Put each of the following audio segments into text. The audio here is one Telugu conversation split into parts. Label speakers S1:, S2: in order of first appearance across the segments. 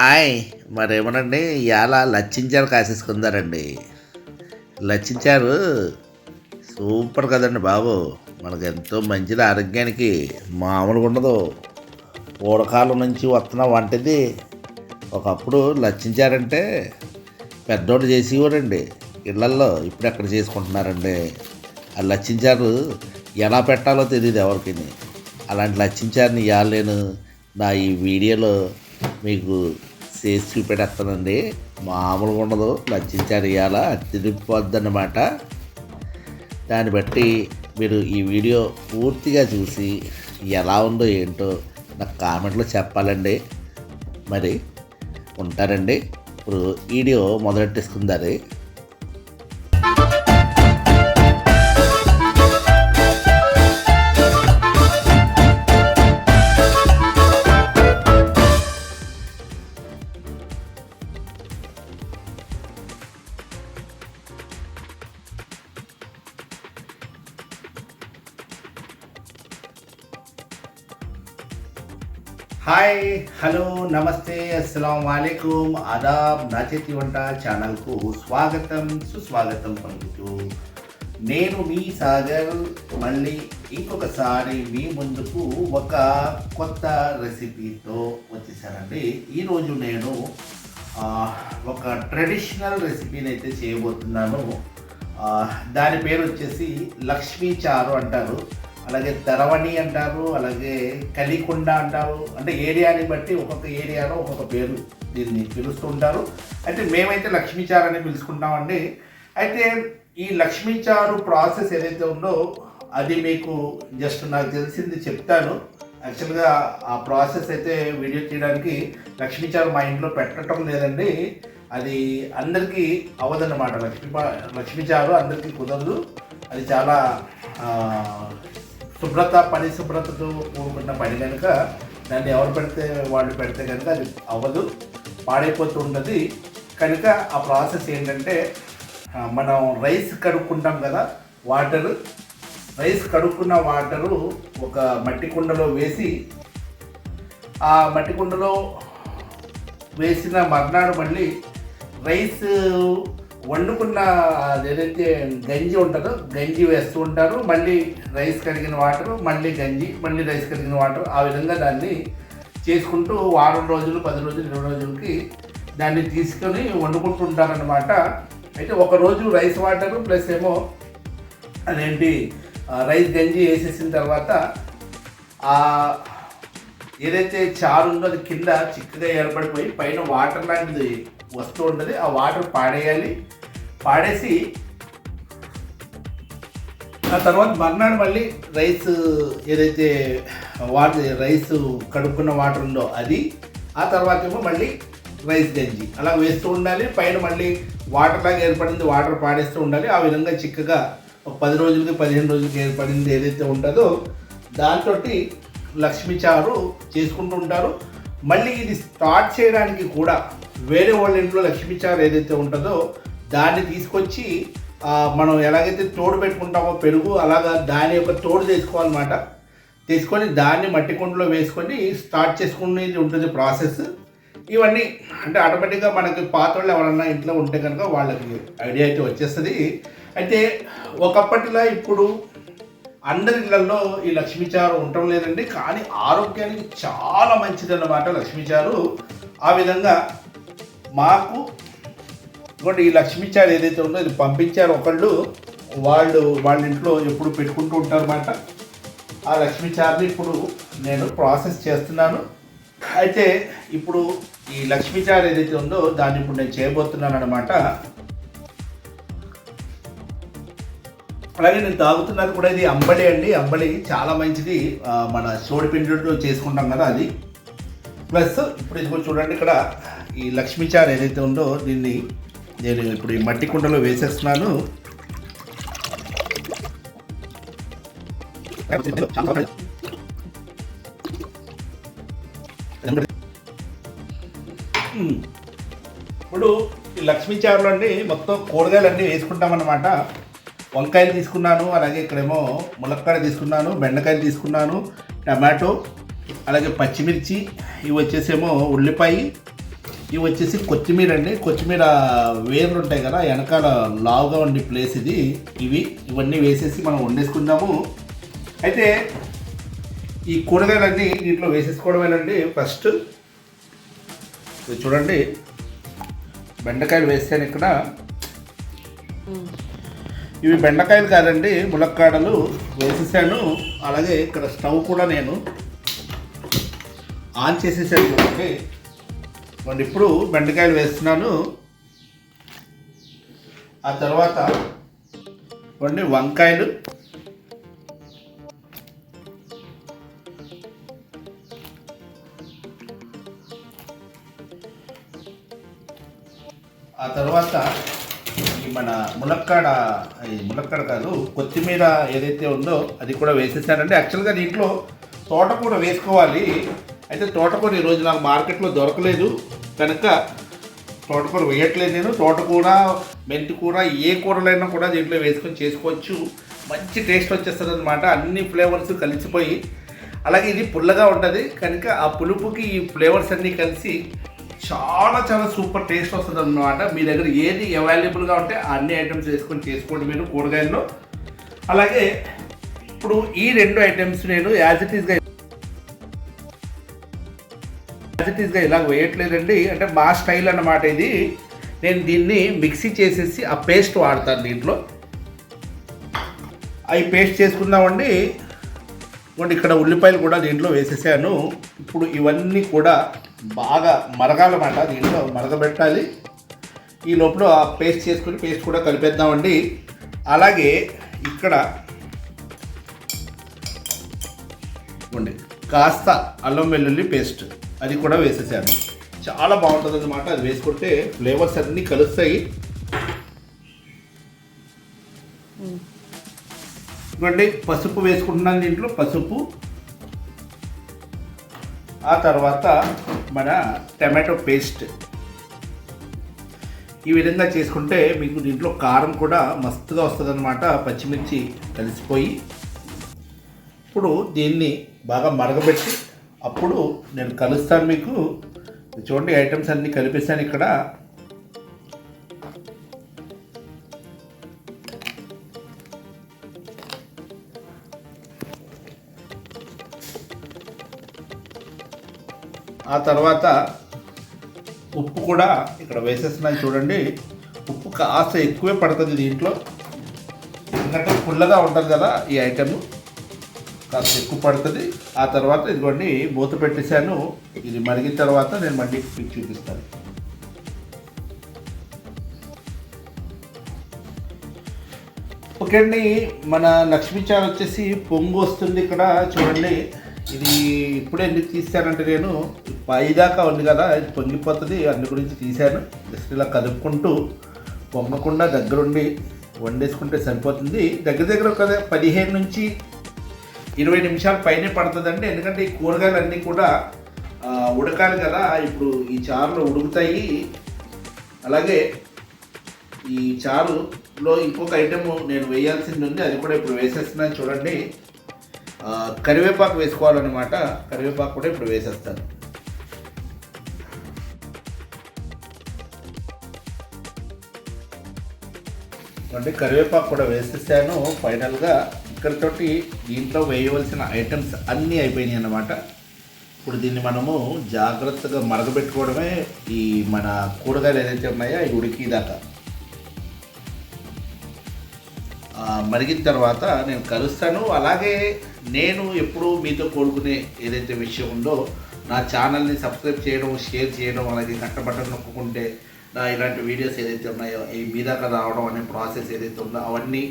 S1: ఆయ్ మరేమోనండి? ఇవాళ లచ్చించారు కాసేసుకుందారండి. లచ్చించారు. సూపర్ కదండి బాబు. మనకు ఎంతో మంచిది ఆరోగ్యానికి. మామూలుగా ఉండదు. పూడకాలం నుంచి వస్తున్న వంటిది. ఒకప్పుడు లచ్చించారంటే పెద్దోడు చేసేవారండి. ఇళ్ళల్లో ఇప్పుడు ఎక్కడ చేసుకుంటున్నారండి? ఆ లచ్చించారు ఎలా పెట్టాలో తెలియదు ఎవరికి అలాంటి లచ్చించారుని ఇవ్వాలి నేను నా ఈ వీడియోలో మీకు చేసి చూపెట్టేస్తానండి. మామూలుగా ఉండదు. లచ్చించారు ఇవాళ అన్నమాట దాన్ని బట్టి మీరు ఈ వీడియో పూర్తిగా చూసి ఎలా ఉందో ఏంటో నాకు కామెంట్లో చెప్పాలండి. మరి ఉంటారండి ఇప్పుడు వీడియో మొదలెట్టేసుకుందారు హాయ్ హలో నమస్తే అస్సలం వాలేకుం ఆదాబ్ నా చేతి వంట ఛానల్కు స్వాగతం సుస్వాగతం పలుకుతూ నేను మీ సాగర్ మళ్ళీ ఇంకొకసారి మీ ముందుకు ఒక కొత్త రెసిపీతో వచ్చేసానండి ఈరోజు నేను ఒక ట్రెడిషనల్ రెసిపీని అయితే చేయబోతున్నాను దాని పేరు వచ్చేసి లక్ష్మీ చారు అంటారు అలాగే ధరవణి అంటారు అలాగే కలికొండ అంటారు. అంటే ఏరియాని బట్టి ఒక్కొక్క ఏరియాలో ఒక్కొక్క పేరు దీన్ని పిలుస్తూ ఉంటారు. అయితే మేమైతే లక్ష్మీచారు అని పిలుచుకుంటామండి. అయితే ఈ లక్ష్మీచారు ప్రాసెస్ ఏదైతే ఉందో అది మీకు జస్ట్ నాకు తెలిసింది చెప్తాను. యాక్చువల్గా ఆ ప్రాసెస్ అయితే వీడియో చేయడానికి లక్ష్మీచారు మా ఇంట్లో పెట్టడం లేదండి. అది అందరికీ అవ్వదన్నమాట లక్ష్మీ లక్ష్మీచారు అందరికీ కుదరదు. అది చాలా శుభ్రత పరిశుభ్రతతో కూడుకున్న పని కనుక దాన్ని ఎవరు పెడితే వాళ్ళు పెడితే కనుక అది అవ్వదు పాడైపోతూ కనుక ఆ ప్రాసెస్ ఏంటంటే మనం రైస్ కడుక్కుంటాం కదా వాటర్. రైస్ కడుక్కున్న వాటరు ఒక మట్టి కుండలో వేసి ఆ మట్టి కుండలో వేసిన మర్నాడు మళ్ళీ రైస్ వండుకున్న ఏదైతే గంజి ఉంటుందో గంజి వేస్తూ ఉంటారు. మళ్ళీ రైస్ కడిగిన వాటర్ మళ్ళీ గంజి మళ్ళీ రైస్ కడిగిన వాటర్. ఆ విధంగా దాన్ని చేసుకుంటూ వారం రోజులు పది రోజులు ఇరవై రోజులకి దాన్ని తీసుకొని వండుకుంటూ ఉంటారనమాట అయితే ఒక రోజు రైస్ వాటర్ ప్లస్ ఏమో అదేంటి రైస్ గంజి వేసేసిన తర్వాత ఏదైతే చారు ఉందో అది కింద చిక్కగా ఏర్పడిపోయి పైన వాటర్ లాంటిది వస్తూ ఉంటుంది. ఆ వాటర్ పాడేయాలి. పాడేసి ఆ తర్వాత మర్నాడు మళ్ళీ రైస్ ఏదైతే వాటర్ రైస్ కడుక్కున్న వాటర్ ఉందో అది ఆ తర్వాత ఏమో మళ్ళీ రైస్ గంజి. అలా వేస్తూ ఉండాలి. పైన మళ్ళీ వాటర్ లాగా ఏర్పడింది వాటర్ పాడేస్తూ ఉండాలి. ఆ విధంగా చిక్కగా ఒక పది రోజులకి పదిహేను రోజులకి ఏర్పడింది ఏదైతే ఉంటుందో దాంతో లక్ష్మీ చారు చేసుకుంటూ ఉంటారు. మళ్ళీ ఇది స్టార్ట్ చేయడానికి కూడా వేరే వాళ్ళ ఇంట్లో లక్ష్మీచారు ఏదైతే ఉంటుందో దాన్ని తీసుకొచ్చి మనం ఎలాగైతే తోడు పెట్టుకుంటామో పెరుగు అలాగా దాని యొక్క తోడు తీసుకోవాలన్నమాట తీసుకొని దాన్ని మట్టి కుండలో వేసుకొని స్టార్ట్ చేసుకునేది ఉంటుంది ప్రాసెస్ ఇవన్నీ అంటే ఆటోమేటిక్గా మనకి పాత వాళ్ళు ఎవరన్నా ఇంట్లో ఉంటే కనుక వాళ్ళకి ఐడియా అయితే వచ్చేస్తుంది. అయితే ఒకప్పటిలా ఇప్పుడు అందరి ఇళ్ళలో ఈ లక్ష్మీచారు ఉండటం లేదండి. కానీ ఆరోగ్యానికి చాలా మంచిది అన్నమాట లక్ష్మీచారు ఆ విధంగా మాకు ఇంకోటి ఈ లక్ష్మీచారు ఏదైతే ఉందో ఇది పంపించారు ఒకళ్ళు వాళ్ళు వాళ్ళ ఇంట్లో ఎప్పుడు పెట్టుకుంటూ ఉంటారు అన్నమాట ఆ లక్ష్మీచారుని ఇప్పుడు నేను ప్రాసెస్ చేస్తున్నాను. అయితే ఇప్పుడు ఈ లక్ష్మీచారు ఏదైతే ఉందో దాన్ని ఇప్పుడు నేను చేయబోతున్నాను అనమాట అలాగే నేను తాగుతున్నది కూడా ఇది అంబలి అండి. అంబలి చాలా మంచిది. మన సోడిపిండితో చేసుకుంటాం కదా అది. ప్లస్ ఇప్పుడు ఇదిగో చూడండి ఇక్కడ ఈ లక్ష్మీచారు ఏదైతే ఉందో దీన్ని నేను ఇప్పుడు ఈ మట్టి కుండలో వేసేస్తున్నాను. ఇప్పుడు ఈ లక్ష్మీ చారులో అండి మొత్తం కూరగాయలు అన్నీ వేసుకుంటామన్నమాట. వంకాయలు తీసుకున్నాను అలాగే ఇక్కడేమో ములక్కాయ తీసుకున్నాను బెండకాయలు తీసుకున్నాను టమాటో అలాగే పచ్చిమిర్చి ఇవి వచ్చేసేమో ఉల్లిపాయ ఇవి వచ్చేసి కొత్తిమీర అండి. కొత్తిమీర వేర్లు ఉంటాయి కదా వెనకాల లావుగా ఉండే ప్లేస్ ఇది. ఇవి ఇవన్నీ వేసేసి మనం వండేసుకుందాము. అయితే ఈ కూరగాయలన్నీ దీంట్లో వేసేసుకోవడమేనండి. ఫస్ట్ ఇది చూడండి. బెండకాయలు వేస్తాను ఇక్కడ. ఇవి బెండకాయలు కాదండి ములక్కాడలు వేసేసాను. అలాగే ఇక్కడ స్టవ్ కూడా నేను ఆన్ చేసేసాను చూడండి. మరి ఇప్పుడు బెండకాయలు వేస్తున్నాను. ఆ తర్వాత కొన్ని వంకాయలు. ఆ తర్వాత ఈ మన ములక్కాడ ఈ ములక్కాడ కాదు కొత్తిమీర ఏదైతే ఉందో అది కూడా వేసేసానండి. యాక్చువల్గా దీంట్లో తోటకూర వేసుకోవాలి. అయితే తోటకూర ఈరోజు నాకు మార్కెట్లో దొరకలేదు. కనుక తోటకూర వేయట్లేదు నేను. తోటకూర మెంతి కూర ఏ కూరలైనా కూడా దీంట్లో వేసుకొని చేసుకోవచ్చు. మంచి టేస్ట్ వచ్చేస్తుంది అనమాట అన్ని ఫ్లేవర్స్ కలిసిపోయి. అలాగే ఇది పుల్లగా ఉంటుంది. కనుక ఆ పులుపుకి ఈ ఫ్లేవర్స్ అన్నీ కలిసి చాలా చాలా సూపర్ టేస్ట్ వస్తుంది అనమాట మీ దగ్గర ఏది అవైలబుల్గా ఉంటే అన్ని ఐటమ్స్ వేసుకొని చేసుకోండి మీరు కూరగాయల్లో. అలాగే ఇప్పుడు ఈ రెండు ఐటమ్స్ నేను యాజ్ ఇట్ ఈస్గా యాజ్ ఇలా వేయట్లేదండి. అంటే మా స్టైల్ అన్నమాట ఇది. నేను దీన్ని మిక్సీ చేసేసి ఆ పేస్ట్ వాడతాను దీంట్లో. అవి పేస్ట్ చేసుకుందామండి. ఇదిగోండి ఇక్కడ ఉల్లిపాయలు కూడా దీంట్లో వేసేసాను. ఇప్పుడు ఇవన్నీ కూడా బాగా మరగాలన్నమాట. దీంట్లో మరగబెట్టాలి. ఈ లోపల ఆ పేస్ట్ చేసుకుని పేస్ట్ కూడా కలిపేద్దామండి. అలాగే ఇక్కడ ఇవ్వండి కాస్త అల్లం వెల్లుల్లి పేస్ట్. అది కూడా వేసేసాను చాలా బాగుంటుంది అనమాట అది వేసుకుంటే ఫ్లేవర్స్ అన్నీ కలుస్తాయి. ఇవ్వండి పసుపు వేసుకుంటున్నాను దీంట్లో పసుపు. ఆ తర్వాత మన టమాటో పేస్ట్. ఈ విధంగా చేసుకుంటే మీకు దీంట్లో కారం కూడా మస్తుగా వస్తుంది అనమాట పచ్చిమిర్చి కలిసిపోయి. ఇప్పుడు దీన్ని బాగా మరగబెట్టి అప్పుడు నేను కలుస్తాను మీకు. చూడండి ఐటమ్స్ అన్నీ కలిపేశాను ఇక్కడ. ఆ తర్వాత ఉప్పు కూడా ఇక్కడ వేసేస్తున్నాను చూడండి. ఉప్పు కాస్త ఎక్కువే పడుతుంది దీంట్లో. ఎందుకంటే పుల్లగా ఉంటుంది కదా ఈ ఐటెము కాస్త ఎక్కువ పడుతుంది. ఆ తర్వాత ఇదిగోండి మూత పెట్టేశాను. ఇది మరిగిన తర్వాత నేను మళ్ళీ మీకు చూపిస్తాను. ఓకే అండి మన లక్ష్మీ చారు వచ్చేసి పొంగు వస్తుంది ఇక్కడ. చూడండి ఇది ఇప్పుడే ఎందుకు తీసానంటే నేను పైదాకా ఉంది కదా ఇది పొంగిపోతుంది. అన్ని గురించి తీశాను. జస్ట్ ఇలా కదుపుకుంటూ పొంగకుండా దగ్గరుండి వండేసుకుంటే సరిపోతుంది. దగ్గర దగ్గర ఒక పదిహేను నుంచి ఇరవై నిమిషాల పైనే పడుతుందండి. ఎందుకంటే ఈ కూరగాయలు అన్నీ కూడా ఉడకాలి కదా. ఇప్పుడు ఈ చారులో ఉడుకుతాయి. అలాగే ఈ చారులో ఇంకొక ఐటెం నేను వేయాల్సింది ఉంది. అది కూడా ఇప్పుడు వేసేస్తున్నాను చూడండి. కరివేపాకు వేసుకోవాలన్నమాట. కరివేపాకు కూడా ఇప్పుడు వేసేస్తాను. అంటే కరివేపాకు కూడా వేసేసాను. ఫైనల్గా ఇక్కడతోటి దీంట్లో వేయవలసిన ఐటమ్స్ అన్నీ అయిపోయినాయి అన్నమాట. ఇప్పుడు దీన్ని మనము జాగ్రత్తగా మరగబెట్టుకోవడమే ఈ మన కూరగాయలు ఏదైతే ఉన్నాయో అవి ఉడికిదాకా మరిగిన తర్వాత నేను కలుస్తాను. అలాగే నేను ఎప్పుడూ మీతో కోరుకునే ఏదైతే విషయం ఉందో నా ఛానల్ని సబ్స్క్రైబ్ చేయడం షేర్ చేయడం అలాగే కట్టబట్టలు నొక్కుంటే నా ఇలాంటి వీడియోస్ ఏదైతే ఉన్నాయో ఈ మీ దాకా రావడం అనే ప్రాసెస్ ఏదైతే ఉందో అవన్నీ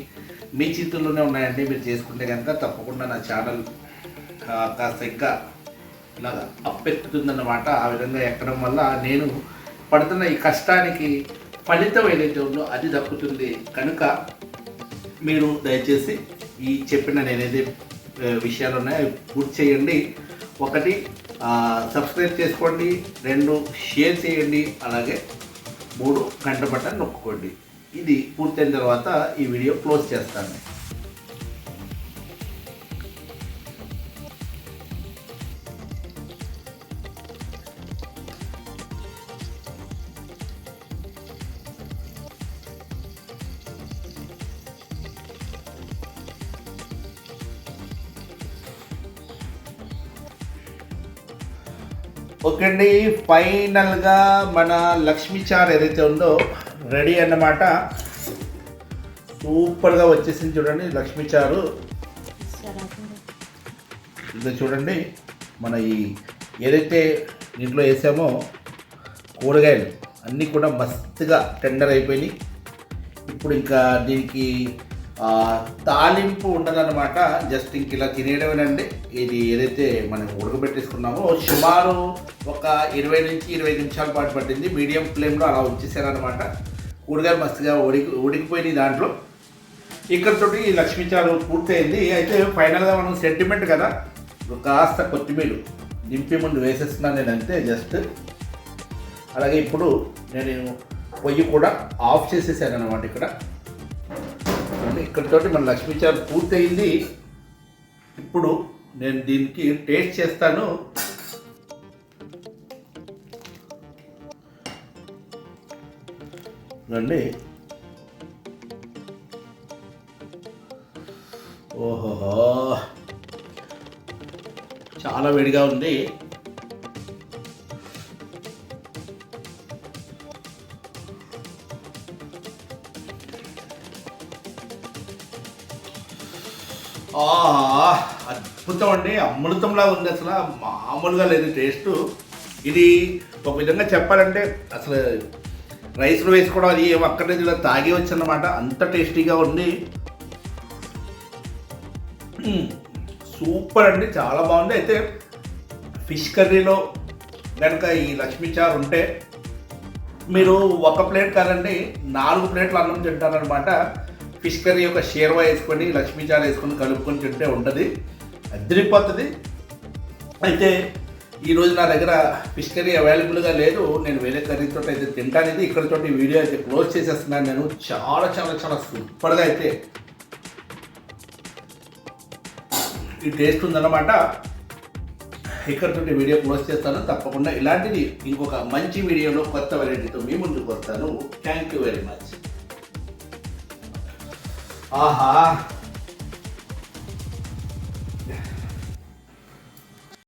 S1: మీ చేతుల్లోనే ఉన్నాయండి. మీరు చేసుకుంటే కనుక తప్పకుండా నా ఛానల్ కాస్త ఇంకా ఇలాగా అప్పెక్కుతుందన్నమాట ఆ విధంగా ఎక్కడం వల్ల నేను పడుతున్న ఈ కష్టానికి ఫలితం ఏదైతే ఉందో అది దక్కుతుంది. కనుక మీరు దయచేసి ఈ చెప్పిన నేనేది విషయాలు ఉన్నాయో అవి పూర్తి చేయండి. ఒకటి సబ్స్క్రైబ్ చేసుకోండి. రెండు షేర్ చేయండి. అలాగే మూడు గంట బటన్ నొక్కుకోండి. ఇది పూర్తయిన తర్వాత ఈ వీడియో క్లోజ్ చేస్తాను. ఓకే అండి ఫైనల్గా మన లక్ష్మీ చార్ ఏదైతే ఉందో రెడీ అన్నమాట. సూపర్గా వచ్చేసింది చూడండి లక్ష్మీ చారు. ఇది చూడండి మన ఈ ఏదైతే దీంట్లో వేసామో కూరగాయలు అన్నీ కూడా మస్తుగా టెండర్ అయిపోయినాయి. ఇప్పుడు ఇంకా దీనికి తాలింపు ఉండదన్నమాట. జస్ట్ ఇంక ఇలా తినేయడమేనండి. ఇది ఏదైతే మనం ఉడకబెట్టేసుకున్నామో సుమారు ఒక ఇరవై నుంచి ఇరవై నిమిషాల పాటు పట్టింది. మీడియం ఫ్లేమ్లో అలా ఉంచేసారనమాట కూరగాయ మస్తుగా ఉడికి ఉడికిపోయినాయి దాంట్లో. ఇక్కడతోటి లక్ష్మీచారు లక్ష్మీ చారు పూర్తయింది. అయితే ఫైనల్గా మనం సెంటిమెంట్ కదా కాస్త కొత్తిమీర దింపి ముందు వేసేస్తున్నాను నేను అంతే జస్ట్. అలాగే ఇప్పుడు నేను పొయ్యి కూడా ఆఫ్ చేసేసాను అనమాట ఇక్కడ అంటే మన లక్ష్మీ చారు పూర్తయింది. ఇప్పుడు నేను దీనికి టేస్ట్ చేస్తాను. రండి. ఓహోహో. చాలా వేడిగా ఉంది. ఆ, అద్భుతం అండి. అమృతంలా ఉంది అసలు. మామూలుగా లేదు టేస్ట్. ఇది ఒక విధంగా చెప్పాలంటే అసలు రైస్లో వేసుకోవడం అది ఏం అక్కర్లేదు. ఇలా తాగి వచ్చన్నమాట అంత టేస్టీగా ఉంది. సూపర్ అండి. చాలా బాగుంది. అయితే ఫిష్ కర్రీలో కనుక ఈ లక్ష్మీ చారు ఉంటే మీరు ఒక ప్లేట్ కాదండి నాలుగు ప్లేట్లు అన్నం తింటారనమాట ఫిష్ కర్రీ యొక్క షేర్వా వేసుకొని లక్ష్మీ చారు వేసుకొని కలుపుకొని తింటే ఉంటుంది. అద్దరిపోతుంది. అయితే ఈరోజు నా దగ్గర ఫిష్ కర్రీ అవైలబుల్గా లేదు. నేను వేరే కర్రీతో అయితే తింటాను ఇది ఇక్కడతో వీడియో అయితే క్లోజ్ చేసేస్తున్నాను నేను. చాలా చాలా చాలా సూపర్గా అయితే ఈ టేస్ట్ ఉందన్నమాట. ఇక్కడతో వీడియో క్లోజ్ చేస్తాను. తప్పకుండా ఇలాంటిది ఇంకొక మంచి వీడియోలో కొత్త వెరైటీతో మీ ముందుకు వస్తాను. థ్యాంక్ యూ వెరీ మచ్ ఆహా.